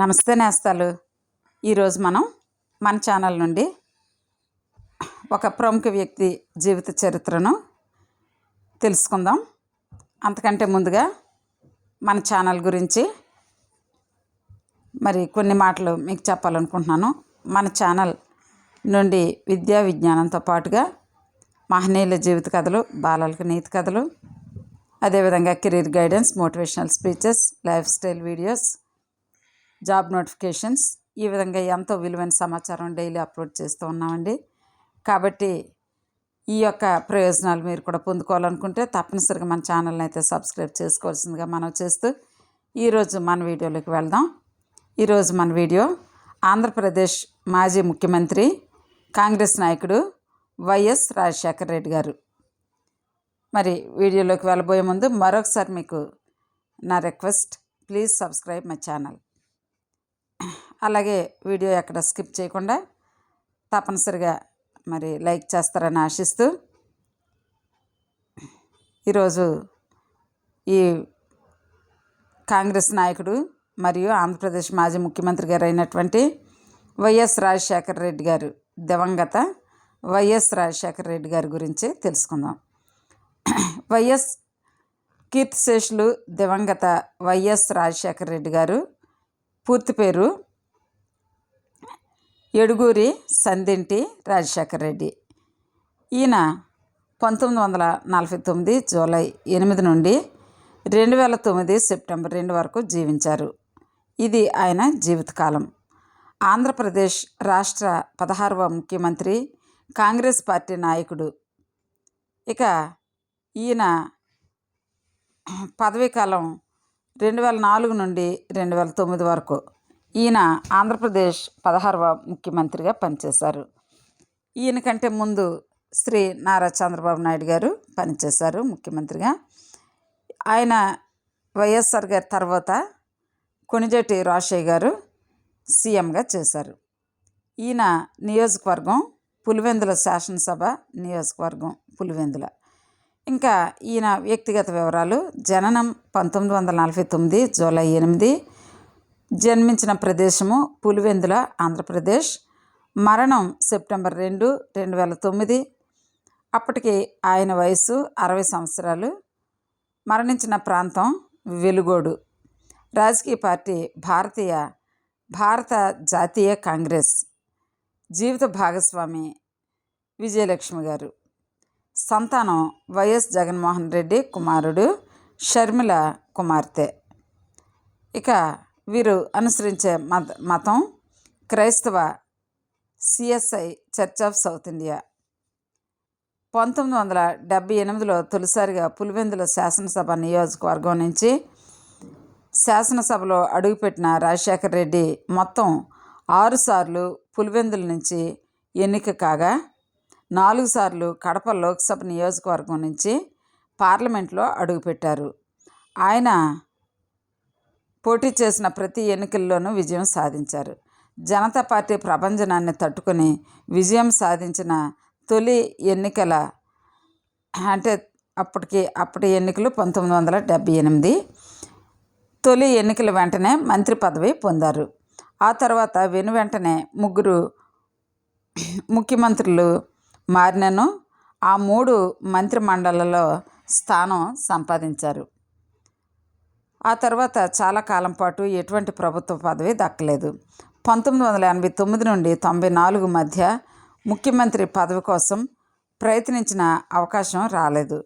నమస్తే నేస్తాలు. ఈరోజు మనం మన ఛానల్ నుండి ఒక ప్రముఖ వ్యక్తి జీవిత చరిత్రను తెలుసుకుందాం. అంతకంటే ముందుగా మన ఛానల్ గురించి మరి కొన్ని మాటలు మీకు చెప్పాలనుకుంటున్నాను. మన ఛానల్ నుండి విద్యా విజ్ఞానంతో పాటుగా మహనీయుల జీవిత కథలు బాలలకు నీతి కథలు అదేవిధంగా career guidance motivational speeches lifestyle videos job notifications ఈ విధంగా ఎంతో విలువైన సమాచారం డైలీ అప్లోడ్ చేస్తూ ఉన్నామండి. కాబట్టి ఈ యొక్క ప్రయోజనాలు మీరు కూడా పొందుకోవాలనుకుంటే తప్పనిసరిగా మన ఛానల్ని అయితే సబ్స్క్రైబ్ చేసుకోవాల్సిందిగా మనం చేస్తూ ఈరోజు మన వీడియోలోకి వెళ్దాం. ఈరోజు మన వీడియో ఆంధ్రప్రదేశ్ మాజీ ముఖ్యమంత్రి కాంగ్రెస్ నాయకుడు వైఎస్ రాజశేఖర రెడ్డి గారు. మరి వీడియోలోకి వెళ్ళబోయే ముందు మరొకసారి మీకు నా request please subscribe my channel. అలాగే వీడియో ఎక్కడ స్కిప్ చేయకుండా తప్పనిసరిగా మరి లైక్ చేస్తారని ఆశిస్తూ ఈరోజు ఈ కాంగ్రెస్ నాయకుడు మరియు ఆంధ్రప్రదేశ్ మాజీ ముఖ్యమంత్రి గారు అయినటువంటి వైఎస్ రాజశేఖర రెడ్డి గారు దివంగత వైఎస్ రాజశేఖర రెడ్డి గారి గురించి తెలుసుకుందాం. వైఎస్ కీర్తిశేషులు దివంగత వైఎస్ రాజశేఖర రెడ్డి గారు పూర్తి పేరు? ఎడుగూరి సందింటి రాజశేఖర రెడ్డి. ఈయన పంతొమ్మిది వందల నలభై తొమ్మిది జూలై ఎనిమిది నుండి రెండు వేల తొమ్మిది సెప్టెంబర్ రెండు వరకు జీవించారు. ఇది ఆయన జీవితకాలం. ఆంధ్రప్రదేశ్ రాష్ట్ర పదహారవ ముఖ్యమంత్రి కాంగ్రెస్ పార్టీ నాయకుడు. ఇక ఈయన పదవీకాలం రెండు వేల నాలుగు నుండి రెండు వేల తొమ్మిది వరకు ఈయన ఆంధ్రప్రదేశ్ పదహారవ ముఖ్యమంత్రిగా పనిచేశారు. ఈయన కంటే ముందు శ్రీ నారా చంద్రబాబు నాయుడు గారు పనిచేశారు ముఖ్యమంత్రిగా. ఆయన వైఎస్ఆర్ గారి తర్వాత కొణిజేటి రాజయ్య గారు సీఎంగా చేశారు. ఈయన నియోజకవర్గం పులివెందుల శాసనసభ నియోజకవర్గం పులివెందుల. ఇంకా ఈయన వ్యక్తిగత వివరాలు. జననం పంతొమ్మిది వందల నలభై తొమ్మిది జూలై ఎనిమిది. జన్మించిన ప్రదేశము పులివెందుల ఆంధ్రప్రదేశ్. మరణం సెప్టెంబర్ రెండు రెండు వేల తొమ్మిది. అప్పటికి ఆయన వయసు అరవై సంవత్సరాలు. మరణించిన ప్రాంతం వెలుగోడు. రాజకీయ పార్టీ భారతీయ భారత జాతీయ కాంగ్రెస్. జీవిత భాగస్వామి విజయలక్ష్మి గారు. సంతానం వైఎస్ జగన్మోహన్ రెడ్డి కుమారుడు షర్మిల కుమార్తె. ఇక వీరు అనుసరించే మత మతం క్రైస్తవ CSI church of South India. పంతొమ్మిది వందల డెబ్బై ఎనిమిదిలో తొలిసారిగా పులివెందుల శాసనసభ నియోజకవర్గం నుంచి శాసనసభలో అడుగుపెట్టిన రాజశేఖర రెడ్డి మొత్తం ఆరుసార్లు పులివెందుల నుంచి ఎన్నిక కాగా నాలుగు సార్లు కడప లోక్సభ నియోజకవర్గం నుంచి పార్లమెంట్లో అడుగుపెట్టారు. ఆయన పోటీ చేసిన ప్రతి ఎన్నికల్లోనూ విజయం సాధించారు. జనతా పార్టీ ప్రభంజనాన్ని తట్టుకొని విజయం సాధించిన తొలి ఎన్నికల అంటే అప్పటికి అప్పటి ఎన్నికలు పంతొమ్మిది వందల డెబ్భై ఎనిమిది. తొలి ఎన్నికల వెంటనే మంత్రి పదవి పొందారు. ఆ తర్వాత వెను వెంటనే ముగ్గురు ముఖ్యమంత్రులు మారినను ఆ మూడు మంత్రిమండలిలో స్థానం సంపాదించారు. ఆ తర్వాత చాలా కాలం పాటు ఎటువంటి ప్రభుత్వ పదవి దక్కలేదు. పంతొమ్మిది వందల ఎనభై తొమ్మిది నుండి తొంభై నాలుగు మధ్య ముఖ్యమంత్రి పదవి కోసం ప్రయత్నించిన అవకాశం రాలేదు.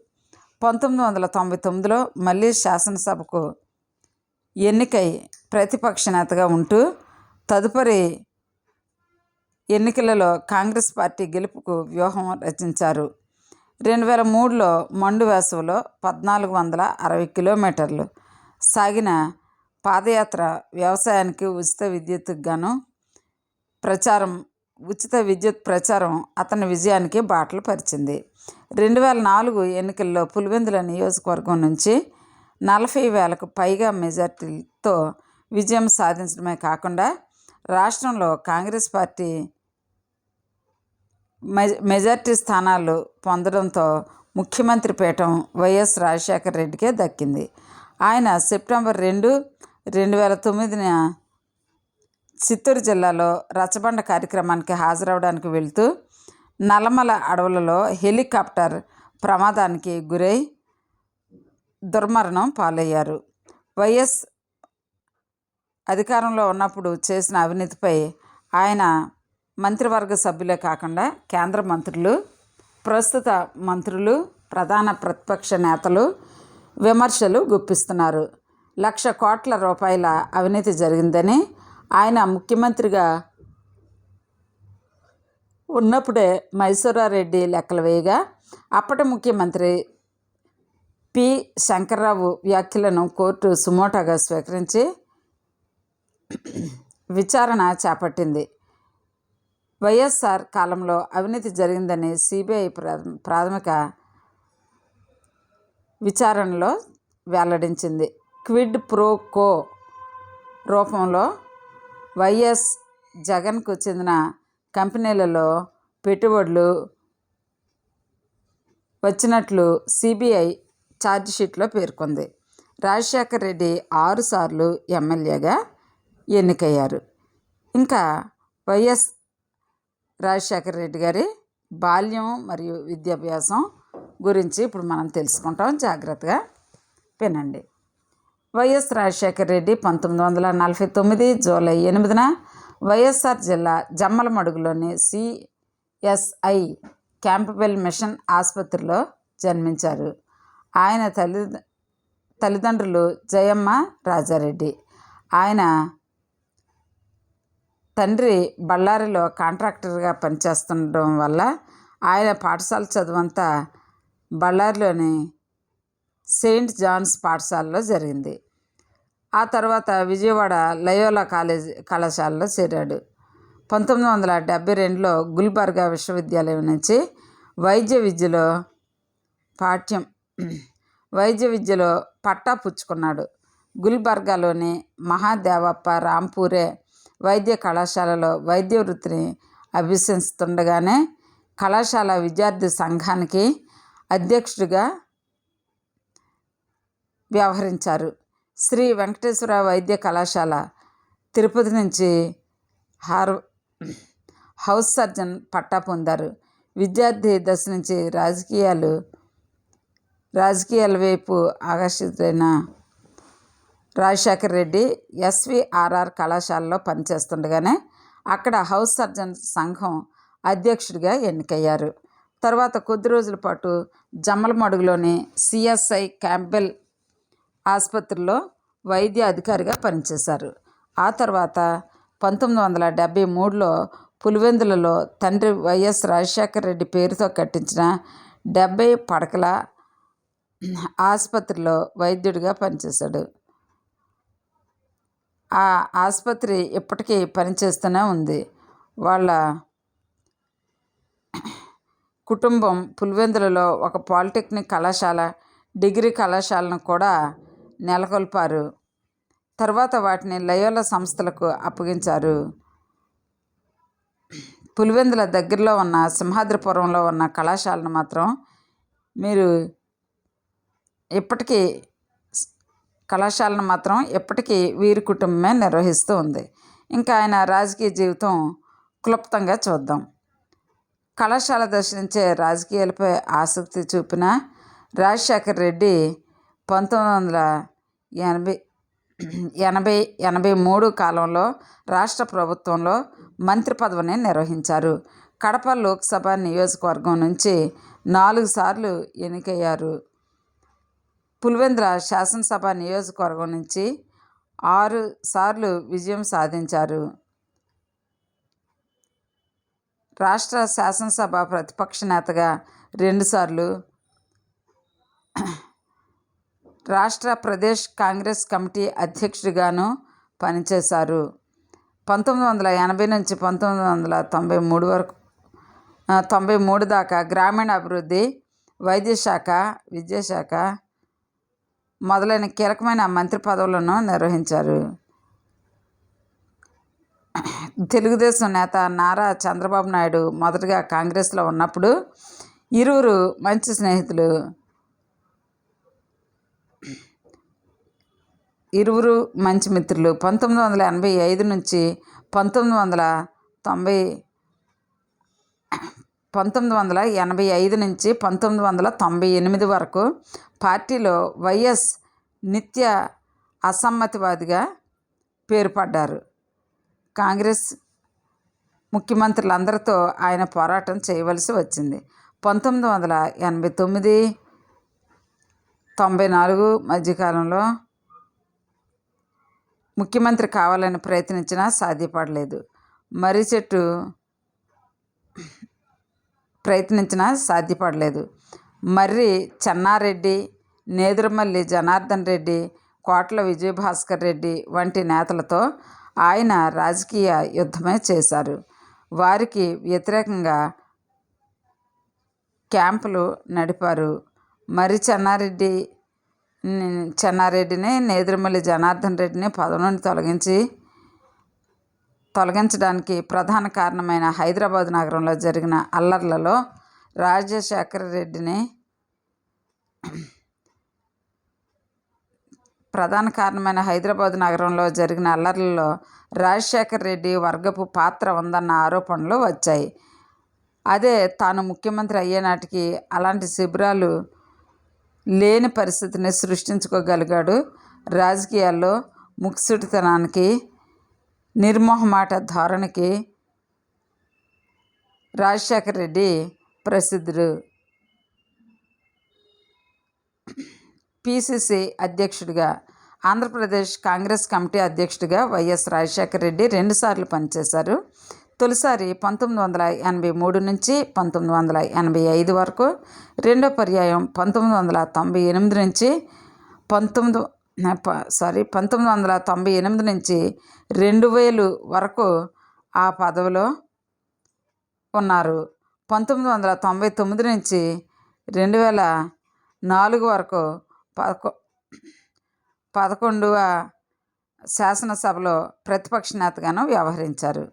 పంతొమ్మిది వందల తొంభై తొమ్మిదిలో మళ్ళీ శాసనసభకు ఎన్నికై ప్రతిపక్ష నేతగా ఉంటూ తదుపరి ఎన్నికలలో కాంగ్రెస్ పార్టీ గెలుపుకు వ్యూహం రచించారు. రెండు వేల మూడులో మండు వేసవిలో పద్నాలుగు వందల అరవై కిలోమీటర్లు సాగిన పాదయాత్ర వ్యవసాయానికి ఉచిత విద్యుత్కు గాను ప్రచారం ఉచిత విద్యుత్ ప్రచారం అతని విజయానికి బాటలు పరిచింది. రెండు వేల నాలుగు ఎన్నికల్లో పులివెందుల నియోజకవర్గం నుంచి నలభై వేలకు పైగా మెజార్టీతో విజయం సాధించడమే కాకుండా రాష్ట్రంలో కాంగ్రెస్ పార్టీ మెజార్టీ స్థానాలు పొందడంతో ముఖ్యమంత్రి పీఠం వైఎస్ రాజశేఖర రెడ్డికే దక్కింది. ఆయన సెప్టెంబర్ రెండు రెండు వేల తొమ్మిదిన చిత్తూరు జిల్లాలో రచ్చబండ కార్యక్రమానికి హాజరవడానికి వెళ్తూ నల్లమల అడవులలో హెలికాప్టర్ ప్రమాదానికి గురై దుర్మరణం పాలయ్యారు. వైఎస్ అధికారంలో ఉన్నప్పుడు చేసిన అవినీతిపై ఆయన మంత్రివర్గ సభ్యులే కాకుండా కేంద్ర మంత్రులు ప్రస్తుత మంత్రులు ప్రధాన ప్రతిపక్ష నేతలు విమర్శలు గుప్పిస్తున్నారు. లక్ష కోట్ల రూపాయల అవినీతి జరిగిందని ఆయన ముఖ్యమంత్రిగా ఉన్నప్పుడే మైసూరారెడ్డి లెక్కలు వేయగా అప్పటి ముఖ్యమంత్రి పి. శంకర్రావు వ్యాఖ్యలను కోర్టు సుమోటాగా స్వీకరించి విచారణ చేపట్టింది. వైఎస్ఆర్ కాలంలో అవినీతి జరిగిందని సిబిఐ ప్రాథమిక విచారణలో వెల్లడించింది. క్విడ్ ప్రో కో రూపంలో వైఎస్ జగన్కు చెందిన కంపెనీలలో పెట్టుబడులు వచ్చినట్లు సిబిఐ ఛార్జ్షీట్లో పేర్కొంది. రాజశేఖర రెడ్డి ఆరుసార్లు ఎమ్మెల్యేగా ఎన్నికయ్యారు. ఇంకా వైఎస్ రాజశేఖర రెడ్డి గారి బాల్యం మరియు విద్యాభ్యాసం గురించి ఇప్పుడు మనం తెలుసుకుంటాం. జాగ్రత్తగా వినండి. వైఎస్ రాజశేఖర రెడ్డి పంతొమ్మిది వందల నలభై తొమ్మిది జూలై ఎనిమిదిన వైఎస్ఆర్ జిల్లా జమ్మలమడుగులోని సిఎస్ఐ క్యాంపబెల్ మిషన్ ఆసుపత్రిలో జన్మించారు. ఆయన తల్లి తల్లిదండ్రులు జయమ్మ రాజారెడ్డి. ఆయన తండ్రి బళ్ళారిలో కాంట్రాక్టర్గా పనిచేస్తుండడం వల్ల ఆయన పాఠశాల చదువంతా బళ్ళారిలోని సెయింట్ జాన్స్ పాఠశాలలో జరిగింది. ఆ తర్వాత విజయవాడ లయోలా కాలేజ్ కళాశాలలో చేరాడు. పంతొమ్మిది వందల డెబ్బై రెండులో గుల్బర్గా విశ్వవిద్యాలయం నుంచి వైద్య విద్యలో పాఠ్యం వైద్య విద్యలో పట్టా పుచ్చుకున్నాడు. గుల్బర్గాలోని మహాదేవప్ప రాంపూరే వైద్య కళాశాలలో వైద్య వృత్తిని అభ్యసిస్తుండగానే కళాశాల విద్యార్థి సంఘానికి అధ్యక్షుడిగా వ్యవహరించారు. శ్రీ వెంకటేశ్వర వైద్య కళాశాల తిరుపతి నుంచి హార్ హౌస్ సర్జన్ పట్టా పొందారు. విద్యార్థి దశ నుంచి రాజకీయాలు రాజకీయాల వైపు ఆకర్షితులైన రాజశేఖర్ రెడ్డి ఎస్విఆర్ఆర్ కళాశాలలో పనిచేస్తుండగానే అక్కడ హౌస్ సర్జన్ సంఘం అధ్యక్షుడిగా ఎన్నికయ్యారు. తర్వాత కొద్ది రోజుల పాటు జమ్మలమడుగులోని సిఎస్ఐ క్యాంపెల్ ఆసుపత్రిలో వైద్య అధికారిగా పనిచేశారు. ఆ తర్వాత పంతొమ్మిది వందల డెబ్భై మూడులో పులివెందులలో తండ్రి వైఎస్ రాజశేఖర రెడ్డి పేరుతో కట్టించిన డెబ్బై పడకల ఆసుపత్రిలో వైద్యుడిగా పనిచేశాడు. ఆ ఆసుపత్రి ఇప్పటికీ పనిచేస్తూనే ఉంది. వాళ్ళ కుటుంబం పులివెందులలో ఒక పాలిటెక్నిక్ కళాశాల డిగ్రీ కళాశాలను కూడా నెలకొల్పారు. తర్వాత వాటిని లయోల సంస్థలకు అప్పగించారు. పులివెందుల దగ్గరలో ఉన్న సింహాద్రిపురంలో ఉన్న కళాశాలను మాత్రం మీరు ఇప్పటికీ కళాశాలను మాత్రం ఇప్పటికీ వీరి కుటుంబమే నిర్వహిస్తూ ఉంది. ఇంకా ఆయన రాజకీయ జీవితం క్లుప్తంగా చూద్దాం. కళాశాల దశ నుంచే రాజకీయాలపై ఆసక్తి చూపిన రాజశేఖర్ రెడ్డి పంతొమ్మిది వందల ఎనభై ఎనభై ఎనభై మూడు కాలంలో రాష్ట్ర ప్రభుత్వంలో మంత్రి పదవిని నిర్వహించారు. కడప లోక్సభ నియోజకవర్గం నుంచి నాలుగు సార్లు ఎన్నికయ్యారు. పులివెందుల శాసనసభ నియోజకవర్గం నుంచి ఆరు సార్లు విజయం సాధించారు. రాష్ట్ర శాసనసభ ప్రతిపక్ష నేతగా రెండుసార్లు రాష్ట్ర ప్రదేశ్ కాంగ్రెస్ కమిటీ అధ్యక్షుడిగాను పనిచేశారు. పంతొమ్మిది వందల ఎనభై నుంచి పంతొమ్మిది వందల తొంభై మూడు వరకు తొంభై మూడు దాకా గ్రామీణ అభివృద్ధి వైద్యశాఖ విద్యాశాఖ మొదలైన కీలకమైన మంత్రి పదవులను నిర్వహించారు. తెలుగుదేశం నేత నారా చంద్రబాబు నాయుడు మొదటగా కాంగ్రెస్లో ఉన్నప్పుడు ఇరువురు మంచి స్నేహితులు. ఇరువురు మంచి మిత్రులు. పంతొమ్మిది వందల ఎనభై ఐదు నుంచి పంతొమ్మిది వందల తొంభై పంతొమ్మిది వందల ఎనభై ఐదు నుంచి పంతొమ్మిది వందల తొంభై ఎనిమిది వరకు పార్టీలో వైఎస్ నిత్య అసమ్మతివాదిగా పేరుపడ్డారు. కాంగ్రెస్ ముఖ్యమంత్రులందరితో ఆయన పోరాటం చేయవలసి వచ్చింది. పంతొమ్మిది వందల ఎనభై తొమ్మిది తొంభై నాలుగు మధ్యకాలంలో ముఖ్యమంత్రి కావాలని ప్రయత్నించినా సాధ్యపడలేదు. మర్రి చెట్టు ప్రయత్నించినా సాధ్యపడలేదు. మర్రి చెన్నారెడ్డి నేదురుమల్లి జనార్దన్ రెడ్డి కోట్ల విజయభాస్కర్ రెడ్డి వంటి నేతలతో ఆయన రాజకీయ యుద్ధమే చేశారు. వారికి వ్యతిరేకంగా క్యాంపులు నడిపారు. మరి చెన్నారెడ్డి చెన్నారెడ్డిని నేదురుమల్లి జనార్దన్ రెడ్డిని పదవి నుండి తొలగించి తొలగించడానికి ప్రధాన కారణమైన హైదరాబాద్ నగరంలో జరిగిన అల్లర్లలో రాజశేఖర రెడ్డిని ప్రధాన కారణమైన హైదరాబాద్ నగరంలో జరిగిన అల్లర్లలో రాజశేఖర రెడ్డి వర్గపు పాత్ర ఉందన్న ఆరోపణలు వచ్చాయి. అదే తాను ముఖ్యమంత్రి అయ్యేనాటికి అలాంటి శిబిరాలు లేని పరిస్థితిని సృష్టించుకోగలిగాడు. రాజకీయాల్లో ముక్సుటితనానికి నిర్మోహమాట ధోరణికి రాజశేఖర రెడ్డి ప్రసిద్ధుడు. పిసిసి అధ్యక్షుడిగా ఆంధ్రప్రదేశ్ కాంగ్రెస్ కమిటీ అధ్యక్షుడిగా వైఎస్ రాజశేఖర రెడ్డి రెండుసార్లు పనిచేశారు. తొలిసారి పంతొమ్మిది వందల ఎనభై మూడు నుంచి పంతొమ్మిది వందల ఎనభై ఐదు వరకు రెండో పర్యాయం పంతొమ్మిది వందల తొంభై ఎనిమిది నుంచి పంతొమ్మిది సారీ పంతొమ్మిది వందల తొంభై ఎనిమిది నుంచి రెండు వేలు వరకు ఆ పదవిలో ఉన్నారు. పంతొమ్మిది వందల తొంభై తొమ్మిది నుంచి రెండు వేల నాలుగు వరకు పదకొ పదకొండవ శాసనసభలో ప్రతిపక్ష నేతగాను వ్యవహరించారు.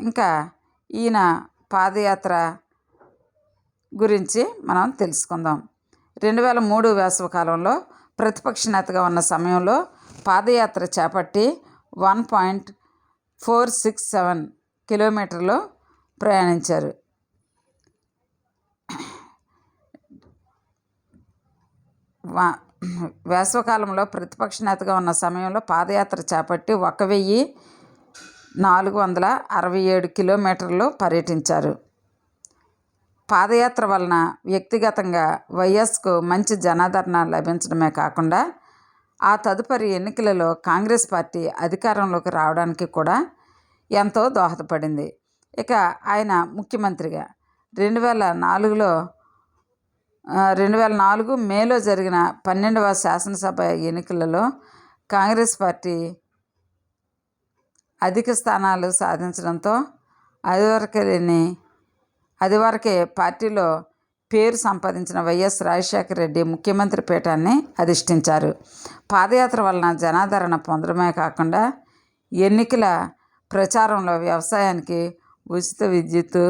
ఇంకా ఈయన పాదయాత్ర గురించి మనం తెలుసుకుందాం. రెండు వేల మూడు వేసవికాలంలో ప్రతిపక్ష నేతగా ఉన్న సమయంలో పాదయాత్ర చేపట్టి one point four six seven కిలోమీటర్లు ప్రయాణించారు. వేసవకాలంలో ప్రతిపక్ష నేతగా ఉన్న సమయంలో పాదయాత్ర చేపట్టి ఒక వెయ్యి నాలుగు వందల అరవై ఏడు కిలోమీటర్లు పర్యటించారు. పాదయాత్ర వలన వ్యక్తిగతంగా వైఎస్కు మంచి జనాదరణ లభించడమే కాకుండా ఆ తదుపరి ఎన్నికలలో కాంగ్రెస్ పార్టీ అధికారంలోకి రావడానికి కూడా ఎంతో దోహదపడింది. ఇక ఆయన ముఖ్యమంత్రిగా రెండు వేల నాలుగులో రెండు వేల నాలుగు మేలో జరిగిన పన్నెండవ శాసనసభ ఎన్నికలలో కాంగ్రెస్ పార్టీ అధిక స్థానాలు సాధించడంతో అదివరకే లేని అదివరకే పార్టీలో పేరు సంపాదించిన వైఎస్ రాజశేఖర రెడ్డి ముఖ్యమంత్రి పీఠాన్ని అధిష్ఠించారు. పాదయాత్ర వలన జనాదరణ పొందడమే కాకుండా ఎన్నికల ప్రచారంలో వ్యవసాయానికి ఉచిత విద్యుత్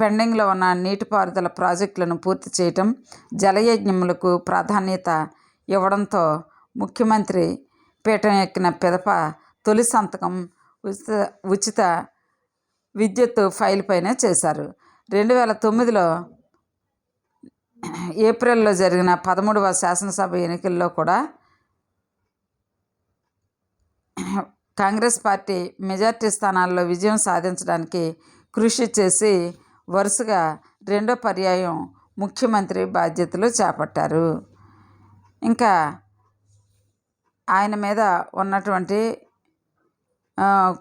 పెండింగ్లో ఉన్న నీటిపారుదల ప్రాజెక్టులను పూర్తి చేయటం జలయజ్ఞములకు ప్రాధాన్యత ఇవ్వడంతో ముఖ్యమంత్రి పీఠం ఎక్కిన పిదప తొలి సంతకం ఉచిత ఉచిత విద్యుత్ ఫైల్ పైన చేశారు. రెండు వేల తొమ్మిదిలో ఏప్రిల్లో జరిగిన పదమూడవ శాసనసభ ఎన్నికల్లో కూడా కాంగ్రెస్ పార్టీ మెజార్టీ స్థానాల్లో విజయం సాధించడానికి కృషి చేసి వరుసగా రెండో పర్యాయం ముఖ్యమంత్రి బాధ్యతలు చేపట్టారు. ఇంకా ఆయన మీద ఉన్నటువంటి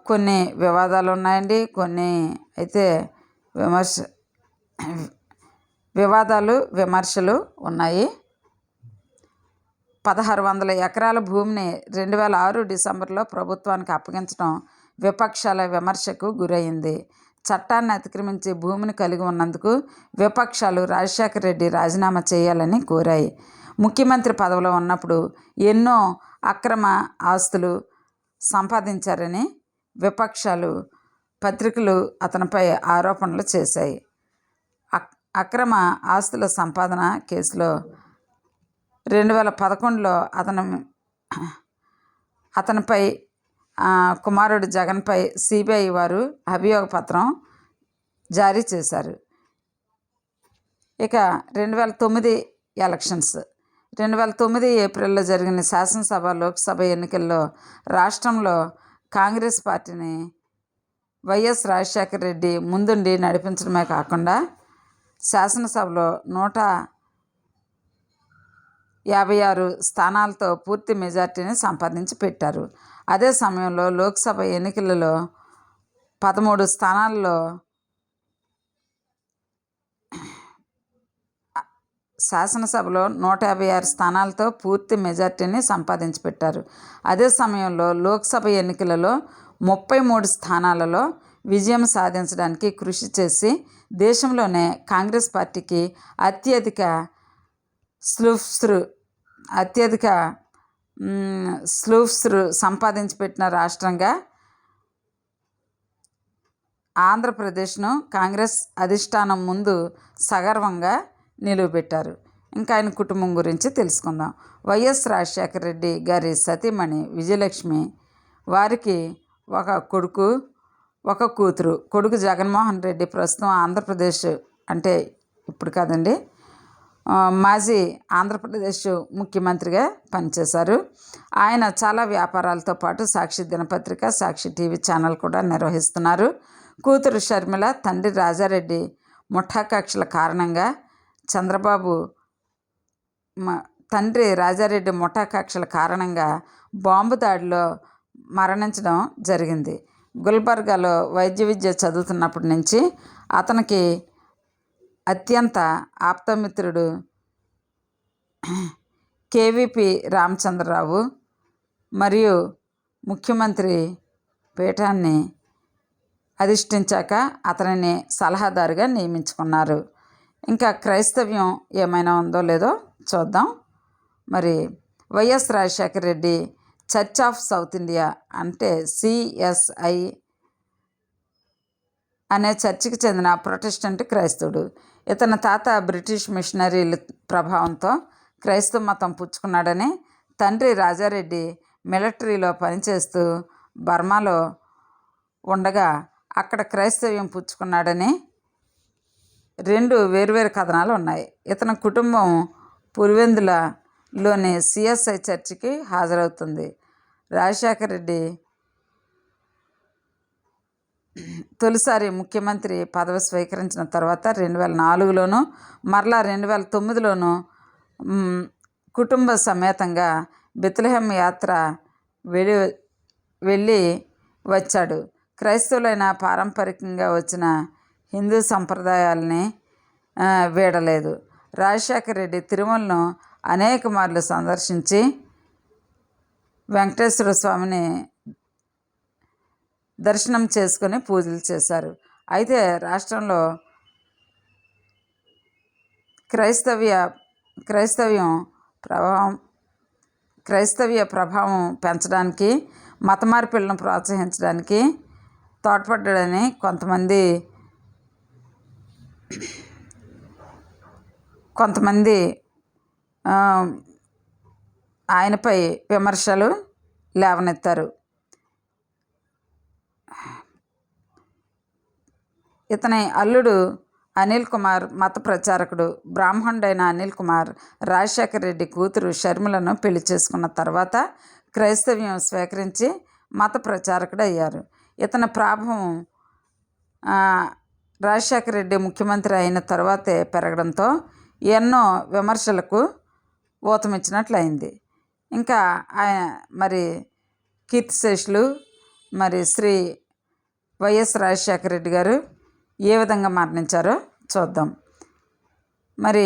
కొన్ని వివాదాలు ఉన్నాయండి కొన్ని అయితే విమర్శ వివాదాలు విమర్శలు ఉన్నాయి. పదహారు వందల ఎకరాల భూమిని రెండు వేల ఆరు డిసెంబర్లో ప్రభుత్వానికి అప్పగించడం విపక్షాల విమర్శకు గురైంది. చట్టాన్ని అతిక్రమించి భూమిని కలిగి ఉన్నందుకు విపక్షాలు రాజశేఖర రెడ్డి రాజీనామా చేయాలని కోరాయి. ముఖ్యమంత్రి పదవిలో ఉన్నప్పుడు ఎన్నో అక్రమ ఆస్తులు సంపాదించారని విపక్షాలు పత్రికలు అతనిపై ఆరోపణలు చేశాయి. అక్రమ ఆస్తుల సంపాదన కేసులో రెండు వేల పదకొండులో అతను అతనిపై కుమారుడు జగన్పై సిబిఐ వారు అభియోగ పత్రం జారీ చేశారు. ఇక రెండు వేల తొమ్మిది ఎలక్షన్స్ రెండు వేల తొమ్మిది ఏప్రిల్లో జరిగిన శాసనసభ లోక్సభ ఎన్నికల్లో రాష్ట్రంలో కాంగ్రెస్ పార్టీని వైఎస్ రాజశేఖర రెడ్డి ముందుండి నడిపించడమే కాకుండా శాసనసభలో నూట యాభై ఆరు స్థానాలతో పూర్తి మెజార్టీని సంపాదించి పెట్టారు. అదే సమయంలో లోక్సభ ఎన్నికలలో పదమూడు స్థానాల్లో శాసనసభలో నూట యాభై ఆరు స్థానాలతో పూర్తి మెజార్టీని సంపాదించి పెట్టారు అదే సమయంలో లోక్సభ ఎన్నికలలో ముప్పై మూడు స్థానాలలో విజయం సాధించడానికి కృషి చేసి దేశంలోనే కాంగ్రెస్ పార్టీకి అత్యధిక స్లూఫ్స్రు అత్యధిక స్లూఫ్స్రు సంపాదించి పెట్టిన రాష్ట్రంగా ఆంధ్రప్రదేశ్ను కాంగ్రెస్ అధిష్టానం ముందు సగర్వంగా నిలువబెట్టారు ఇంకా ఆయన కుటుంబం గురించి తెలుసుకుందాం. వైఎస్ రాజశేఖర రెడ్డి గారి సతీమణి విజయలక్ష్మి వారికి ఒక కొడుకు ఒక కూతురు. కొడుకు జగన్మోహన్ రెడ్డి ప్రస్తుతం ఆంధ్రప్రదేశ్ అంటే ఇప్పుడు కాదండి మాజీ ఆంధ్రప్రదేశ్ ముఖ్యమంత్రిగా పనిచేశారు. ఆయన చాలా వ్యాపారాలతో పాటు సాక్షి దినపత్రిక సాక్షి టీవీ ఛానల్ కూడా నిర్వహిస్తున్నారు. కూతురు షర్మిల తండ్రి రాజారెడ్డి ముఠా కక్షల కారణంగా చంద్రబాబు తండ్రి రాజారెడ్డి ముఠా కక్షల కారణంగా బాంబు దాడిలో మరణించడం జరిగింది. గుల్బర్గాలో వైద్య విద్య చదువుతున్నప్పటి నుంచి అతనికి అత్యంత ఆప్తమిత్రుడు కేవీపీ రామచంద్రరావు మరియు ముఖ్యమంత్రి పీఠాన్ని అధిష్ఠించాక అతనిని సలహాదారుగా నియమించుకున్నారు. ఇంకా క్రైస్తవ్యం ఏమైనా ఉందో లేదో చూద్దాం. మరి YS Rajasekhara Reddy church of South India అంటే సిఎస్ఐ అనే చర్చికి చెందిన ప్రొటెస్టెంట్ క్రైస్తవుడు. ఇతని తాత బ్రిటిష్ మిషనరీల ప్రభావంతో క్రైస్తవ మతం పుచ్చుకున్నాడని తండ్రి రాజారెడ్డి మిలిటరీలో పనిచేస్తూ బర్మాలో ఉండగా అక్కడ క్రైస్తవ్యం పుచ్చుకున్నాడని రెండు వేర్వేరు కథనాలు ఉన్నాయి. ఇతని కుటుంబం పులివెందులలోని సిఎస్ఐ చర్చికి హాజరవుతుంది. రాజశేఖర రెడ్డి తొలిసారి ముఖ్యమంత్రి పదవి స్వీకరించిన తర్వాత రెండు వేల నాలుగులోను మరలా రెండు వేల తొమ్మిదిలోను కుటుంబ సమేతంగా బెత్లహెమ్ యాత్ర వెళ్ళి వెళ్ళి వచ్చాడు. క్రైస్తవులైన పారంపరికంగా వచ్చిన హిందూ సంప్రదాయాలని వీడలేదు. రాజశేఖర రెడ్డి తిరుమలను అనేక మార్లు సందర్శించి వెంకటేశ్వర స్వామిని దర్శనం చేసుకుని పూజలు చేశారు. అయితే రాష్ట్రంలో క్రైస్తవ్య క్రైస్తవ్యం ప్రభావం క్రైస్తవ్య ప్రభావం పెంచడానికి మత మార్పిళ్ళను ప్రోత్సహించడానికి తోడ్పడ్డాడని కొంతమంది కొంతమంది ఆయనపై విమర్శలు లేవనెత్తారు. ఇతని అల్లుడు అనిల్ కుమార్ మత ప్రచారకుడు బ్రాహ్మణుడైన అనిల్ కుమార్ రాజశేఖర రెడ్డి కూతురు షర్మిలను పెళ్ళి చేసుకున్న తర్వాత క్రైస్తవ్యం స్వీకరించి మత ప్రచారకుడు అయ్యారు ఇతని ప్రాభం రాజశేఖర రెడ్డి ముఖ్యమంత్రి అయిన తర్వాతే పెరగడంతో ఎన్నో విమర్శలకు ఊతమిచ్చినట్లయింది. ఇంకా ఆయన మరి కీర్తిశేషులు మరి శ్రీ వైఎస్ రాజశేఖర రెడ్డి గారు ఏ విధంగా మరణించారో చూద్దాం. మరి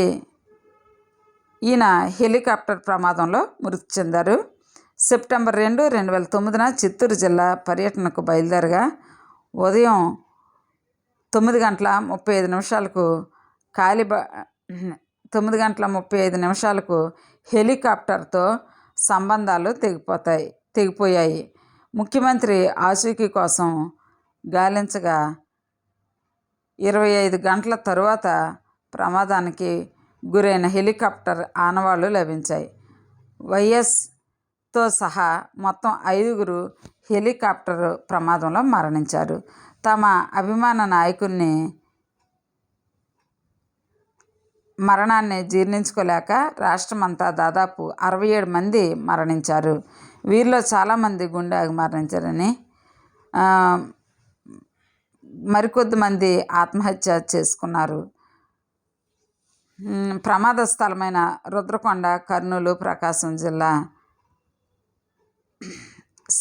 ఈయన హెలికాప్టర్ ప్రమాదంలో మృతి చెందారు. సెప్టెంబర్ రెండు రెండు వేల తొమ్మిదిన చిత్తూరు జిల్లా పర్యటనకు బయలుదేరగా ఉదయం తొమ్మిది గంటల ముప్పై ఐదు నిమిషాలకు కాలిబా తొమ్మిది గంటల ముప్పై ఐదు నిమిషాలకు హెలికాప్టర్తో సంబంధాలు తెగిపోతాయి తెగిపోయాయి. ముఖ్యమంత్రి ఆచూకీ కోసం గాలించగా ఇరవై ఐదు గంటల తరువాత ప్రమాదానికి గురైన హెలికాప్టర్ ఆనవాళ్ళు లభించాయి. వైఎస్తో సహా మొత్తం ఐదుగురు హెలికాప్టర్ ప్రమాదంలో మరణించారు. తమ అభిమాన నాయకుణ్ణి మరణాన్ని జీర్ణించుకోలేక రాష్ట్రమంతా దాదాపు అరవై ఏడు మంది మరణించారు. వీరిలో చాలామంది గుండె ఆగి మరణించారని మరికొద్ది మంది ఆత్మహత్య చేసుకున్నారు. ప్రమాద స్థలమైన రుద్రకొండ కర్నూలు ప్రకాశం జిల్లా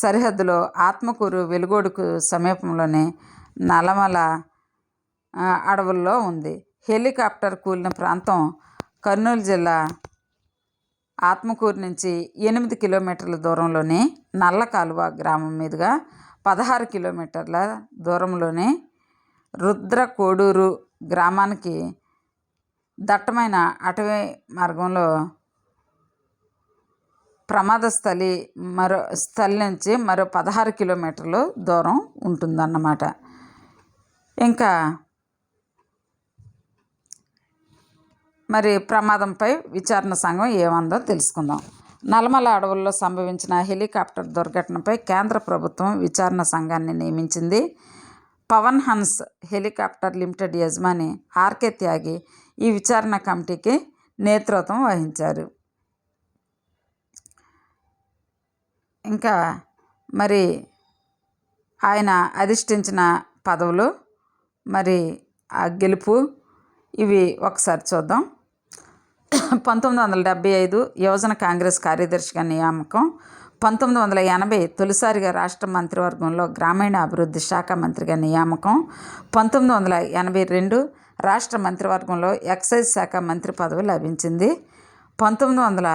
సరిహద్దులో ఆత్మకూరు వెలుగోడుకు సమీపంలోని నల్లమల అడవుల్లో ఉంది. హెలికాప్టర్ కూలిన ప్రాంతం కర్నూలు జిల్లా ఆత్మకూరు నుంచి ఎనిమిది కిలోమీటర్ల దూరంలోని నల్ల కాలువ గ్రామం మీదుగా పదహారు కిలోమీటర్ల దూరంలోని రుద్రకోడూరు గ్రామానికి దట్టమైన అటవీ మార్గంలో ప్రమాద స్థలి మరో స్థలి నుంచి మరో పదహారు కిలోమీటర్లు దూరం ఉంటుందన్నమాట. ఇంకా మరి ప్రమాదంపై విచారణ సంఘం ఏమందో తెలుసుకుందాం. నల్లమల అడవుల్లో సంభవించిన హెలికాప్టర్ దుర్ఘటనపై కేంద్ర ప్రభుత్వం విచారణ సంఘాన్ని నియమించింది. పవన్ హన్స్ హెలికాప్టర్ లిమిటెడ్ యజమాని ఆర్కే త్యాగి ఈ విచారణ కమిటీకి నేతృత్వం వహించారు. ఇంకా మరి ఆయన అధిష్టించిన పదవులు మరి ఆ గెలుపు ఇవి ఒకసారి చూద్దాం. పంతొమ్మిది వందల డెబ్భై ఐదు యువజన కాంగ్రెస్ కార్యదర్శిగా నియామకం. పంతొమ్మిది వందల ఎనభై తొలిసారిగా రాష్ట్ర మంత్రివర్గంలో గ్రామీణ అభివృద్ధి శాఖ మంత్రిగా నియామకం. పంతొమ్మిది వందల ఎనభై రెండు రాష్ట్ర మంత్రివర్గంలో ఎక్సైజ్ శాఖ మంత్రి పదవి లభించింది. పంతొమ్మిది వందల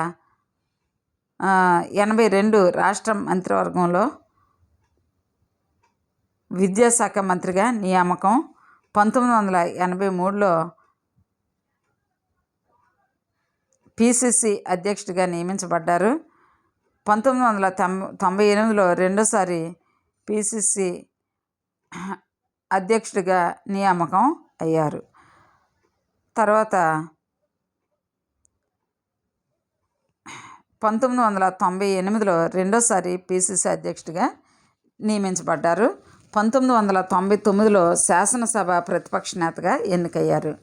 ఎనభై రెండు రాష్ట్ర మంత్రివర్గంలో విద్యాశాఖ మంత్రిగా నియామకం. పంతొమ్మిది వందల ఎనభై మూడులో పిసిసి అధ్యక్షుడిగా నియమించబడ్డారు. పంతొమ్మిది వందల తొంభై తొంభై ఎనిమిదిలో రెండోసారి పిసిసి అధ్యక్షుడిగా నియామకం అయ్యారు. తర్వాత పంతొమ్మిది వందల తొంభై ఎనిమిదిలో రెండోసారి పిసిసి అధ్యక్షుడిగా నియమించబడ్డారు. పంతొమ్మిది వందల తొంభై తొమ్మిదిలో శాసనసభ ప్రతిపక్ష నేతగా ఎన్నికయ్యారు.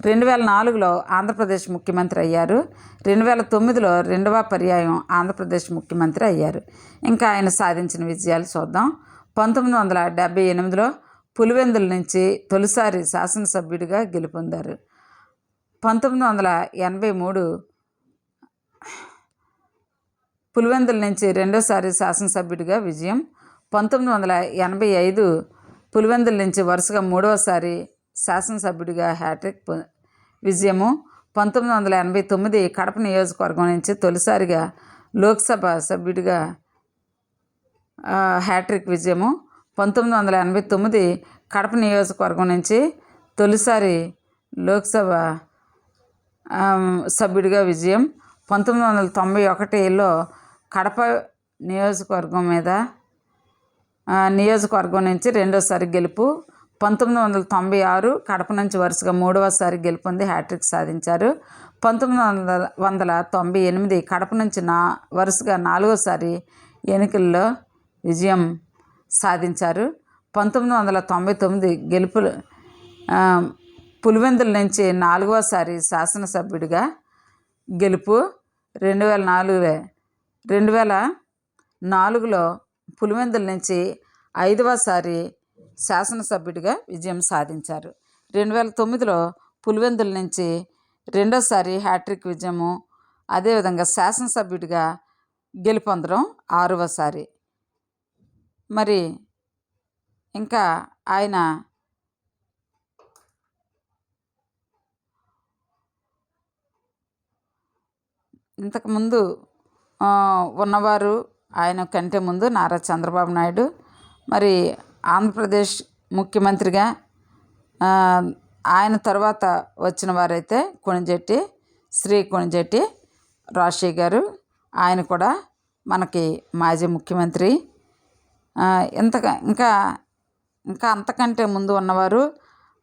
రెండు వేల నాలుగులో ఆంధ్రప్రదేశ్ ముఖ్యమంత్రి అయ్యారు. రెండు వేల తొమ్మిదిలో రెండవ పర్యాయం ఆంధ్రప్రదేశ్ ముఖ్యమంత్రి అయ్యారు. ఇంకా ఆయన సాధించిన విజయాలు చూద్దాం. పంతొమ్మిది వందల డెబ్బై ఎనిమిదిలో పులివెందుల నుంచి తొలిసారి శాసనసభ్యుడిగా గెలుపొందారు. పంతొమ్మిది వందల ఎనభై మూడు పులివెందుల నుంచి రెండోసారి శాసనసభ్యుడిగా విజయం. పంతొమ్మిది వందల ఎనభై ఐదు పులివెందుల నుంచి వరుసగా మూడవసారి శాసనసభ్యుడిగా హ్యాట్రిక్ విజయము. పంతొమ్మిది వందల ఎనభై తొమ్మిది కడప నియోజకవర్గం నుంచి తొలిసారిగా లోక్సభ సభ్యుడిగా హ్యాట్రిక్ విజయము. పంతొమ్మిది వందల ఎనభై తొమ్మిది కడప నియోజకవర్గం నుంచి తొలిసారి లోక్సభ సభ్యుడిగా విజయం. పంతొమ్మిది వందల తొంభై ఒకటిలో కడప నియోజకవర్గం మీద నియోజకవర్గం నుంచి రెండోసారి గెలుపు. పంతొమ్మిది వందల తొంభై ఆరు కడప నుంచి వరుసగా మూడవసారి గెలుపొంది హ్యాట్రిక్ సాధించారు. పంతొమ్మిది వందల వందల తొంభై ఎనిమిది కడప నుంచి నా వరుసగా నాలుగోసారి ఎన్నికల్లో విజయం సాధించారు. పంతొమ్మిది వందల తొంభై తొమ్మిది గెలుపులు పులివెందుల నుంచి నాలుగోసారి శాసనసభ్యుడిగా గెలుపు. రెండు వేల నాలుగు రెండు వేల నాలుగులో పులివెందుల నుంచి ఐదవసారి శాసనసభ్యుడిగా విజయం సాధించారు. రెండు వేల తొమ్మిదిలో పులివెందుల నుంచి రెండోసారి హ్యాట్రిక్ విజయము అదేవిధంగా శాసనసభ్యుడిగా గెలుపొందడం ఆరవసారి మరి ఇంకా ఆయన ఇంతకుముందు ఉన్నవారు ఆయన కంటే ముందు నారా చంద్రబాబు నాయుడు మరి ఆంధ్రప్రదేశ్ ముఖ్యమంత్రిగా ఆయన తర్వాత వచ్చిన వారైతే కొణిజెట్టి శ్రీ కొణిజెట్టి రాజశేఖర్ గారు. ఆయన కూడా మనకి మాజీ ముఖ్యమంత్రి. ఇంత ఇంకా ఇంకా అంతకంటే ముందు ఉన్నవారు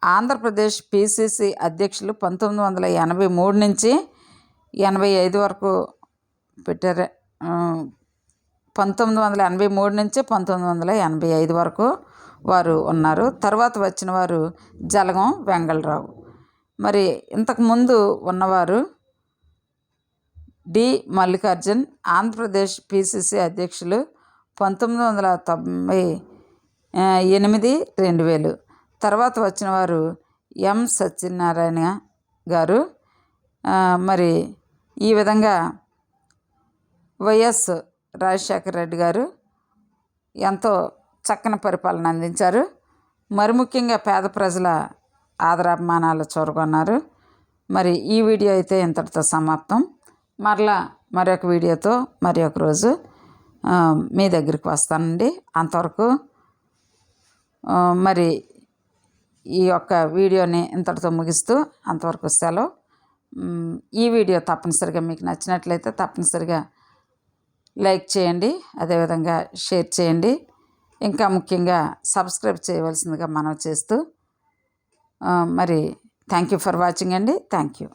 ఆంధ్రప్రదేశ్ పిసిసి అధ్యక్షులు పంతొమ్మిది వందల ఎనభై మూడు నుంచి ఎనభై ఐదు వరకు పెట్టారు. పంతొమ్మిది వందల ఎనభై మూడు నుంచి పంతొమ్మిది వందల ఎనభై ఐదు వరకు వారు ఉన్నారు. తర్వాత వచ్చిన వారు జలగం వెంగళరావు. మరి ఇంతకుముందు ఉన్నవారు డి మల్లికార్జున్ ఆంధ్రప్రదేశ్ పిసిసి అధ్యక్షులు పంతొమ్మిది వందల తొంభై ఎనిమిది రెండు వేలు. తర్వాత వచ్చిన వారు ఎం సత్యనారాయణ గారు. మరి ఈ విధంగా వైఎస్ రాజశేఖర రెడ్డి గారు ఎంతో చక్కని పరిపాలన అందించారు. మరి ముఖ్యంగా పేద ప్రజల ఆదరాభిమానాలు చూరగొన్నారు. మరి ఈ వీడియో అయితే ఇంతటితో సమాప్తం. మరలా మరొక వీడియోతో మరి ఒక రోజు మీ దగ్గరికి వస్తానండి. అంతవరకు మరి ఈ యొక్క వీడియోని ఇంతటితో ముగిస్తూ అంతవరకు సెలవు. ఈ వీడియో తప్పనిసరిగా మీకు నచ్చినట్లయితే తప్పనిసరిగా లైక్ చేయండి అదేవిధంగా షేర్ చేయండి. ఇంకా ముఖ్యంగా సబ్స్క్రైబ్ చేయవలసిందిగా మనం చేస్తూ మరి థ్యాంక్ యూ ఫర్ వాచింగ్ అండి. Thank you